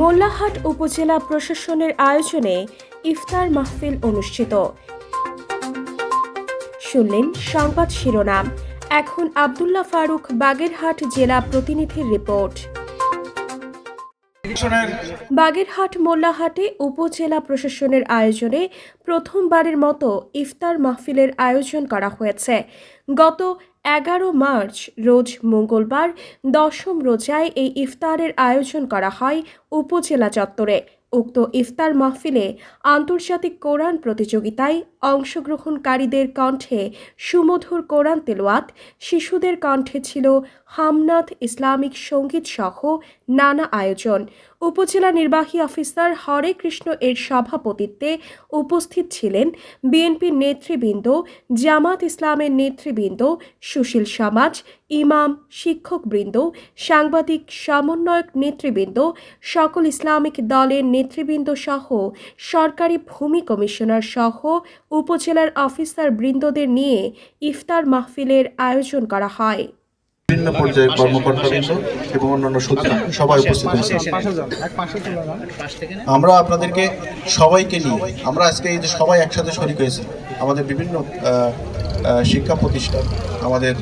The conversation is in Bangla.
মোল্লাহাট উপজেলা প্রশাসনের আয়োজনে ইফতার মাহফিল অনুষ্ঠিত। শুনলেন সংবাদ শিরোনাম। এখন আবদুল্লাহ ফারুক, বাগেরহাট জেলা প্রতিনিধির রিপোর্ট। বাগেরহাট মোল্লাহাটে উপজেলা প্রশাসনের আয়োজনে প্রথমবারের মতো ইফতার মাহফিলের আয়োজন করা হয়েছে। গত এগারো মার্চ, রোজ মঙ্গলবার, দশম রোজায় এই ইফতারের আয়োজন করা হয় উপজেলা চত্বরে। উক্ত ইফতার মাহফিলে আন্তর্জাতিক কোরআন প্রতিযোগিতায় অংশগ্রহণকারীদের কণ্ঠে সুমধুর কোরআন তেলোয়াত শিশুদের কণ্ঠে ছিল হামনাথ ইসলামিক সংগীত সহ নানা আয়োজন। উপজেলা নির্বাহী অফিসার হরে কৃষ্ণ এর সভাপতিত্বে উপস্থিত ছিলেন বিএনপির নেতৃবৃন্দ, জামাত ইসলামের নেতৃবৃন্দ, সুশীল সমাজ, ইমাম, শিক্ষকবৃন্দ, সাংবাদিক সমন্বয়ক নেতৃবৃন্দ, সকল ইসলামিক দলের নেতৃবৃন্দ সহ সরকারি ভূমি কমিশনার সহ উপজেলার অফিসার বৃন্দদের নিয়ে ইফতার মাহফিলের আয়োজন করা হয়। বিভিন্ন পর্যায়ে কর্মকর্তাবৃন্দ এবং অন্যান্য সূত্র সবাই উপস্থিত হয়েছে। আমরা আপনাদেরকে সবাইকে নিয়ে, আমরা আজকে এই যে সবাই একসাথে শরিক হয়েছে, আমাদের বিভিন্ন শিক্ষা প্রতিষ্ঠান, আমাদের